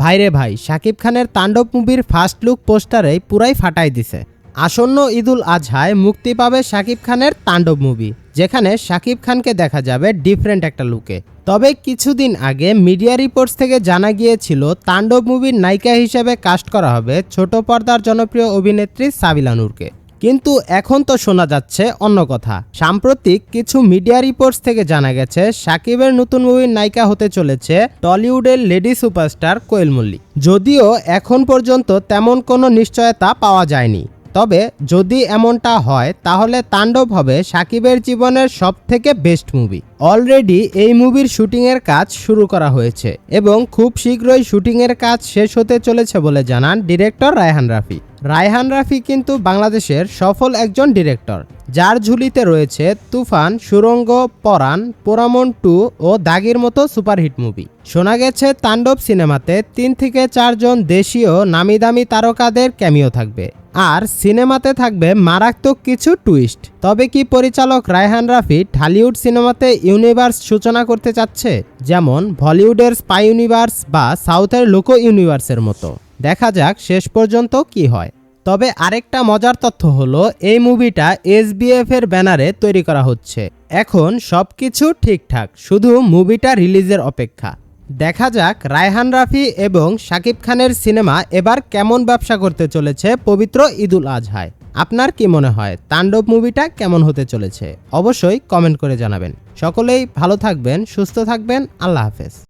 ভাইরে ভাই শাকিব খানের তাণ্ডব মুভির ফার্স্ট লুক পোস্টারেই পুরাই ফাটাই দিছে। আসন্ন ঈদুল আজহায় মুক্তি পাবে শাকিব খানের তাণ্ডব মুভি, যেখানে শাকিব খানকে দেখা যাবে ডিফারেন্ট একটা লুকে তবে কিছুদিন আগে মিডিয়া রিপোর্টস থেকে জানা গিয়েছিল, তাণ্ডব মুভির নায়িকা হিসেবে কাস্ট করা হবে ছোট পর্দার জনপ্রিয় অভিনেত্রী সাবিলা নূরকে। কিন্তু এখন তো শোনা যাচ্ছে অন্য কথা। সাম্প্রতিক কিছু মিডিয়া রিপোর্টস থেকে জানা গেছে, সাকিবের নতুন মুভির নায়িকা হতে চলেছে টলিউডের লেডি সুপারস্টার কোয়েল মল্লিক। যদিও এখন পর্যন্ত তেমন কোনো নিশ্চয়তা পাওয়া যায়নি। তবে যদি এমনটা হয়, তাহলে তাণ্ডব হবে সাকিবের জীবনের সবথেকে বেস্ট মুভি। অলরেডি এই মুভির শুটিংয়ের কাজ শুরু করা হয়েছে এবং খুব শীঘ্রই শুটিংয়ের কাজ শেষ হতে চলেছে বলে জানান ডিরেক্টর রায়হান রাফি। রায়হান রাফি কিন্তু বাংলাদেশের সফল একজন ডিরেক্টর যার ঝুলিতে রয়েছে তুফান, সুরঙ্গ, পরাণ পোরামন টু ও দাগির মতো সুপারহিট মুভি শোনা গেছে তাণ্ডব সিনেমাতে তিন থেকে চারজন দেশীয় নামি দামি তারকাদের ক্যামিও থাকবে। আর সিনেমাতে থাকবে মারাত্মক কিছু টুইস্ট তবে কি পরিচালক রায়হান রাফি ঢালিউড সিনেমাতে ইউনিভার্স সূচনা করতে চাচ্ছে? যেমন বলিউডের স্পাই ইউনিভার্স বা সাউথের লোকো ইউনিভার্সের মতো। দেখা যাক শেষ পর্যন্ত কি হয়। তবে আরেকটা মজার তথ্য হলো, এই মুভিটা এসবিএফ এর ব্যানারে তৈরি করা হচ্ছে। এখন সবকিছু ঠিকঠাক, শুধু মুভিটা রিলিজের অপেক্ষা। দেখা যাক রায়হান রাফি এবং শাকিব খানের সিনেমা এবার কেমন ব্যবসা করতে চলেছে পবিত্র ঈদুল আজহায়। আপনার কি মনে হয় তাণ্ডব মুভিটা কেমন হতে চলেছে? অবশ্যই কমেন্ট করে জানাবেন। সকলেই ভালো থাকবেন, সুস্থ থাকবেন, আল্লাহ হাফেজ।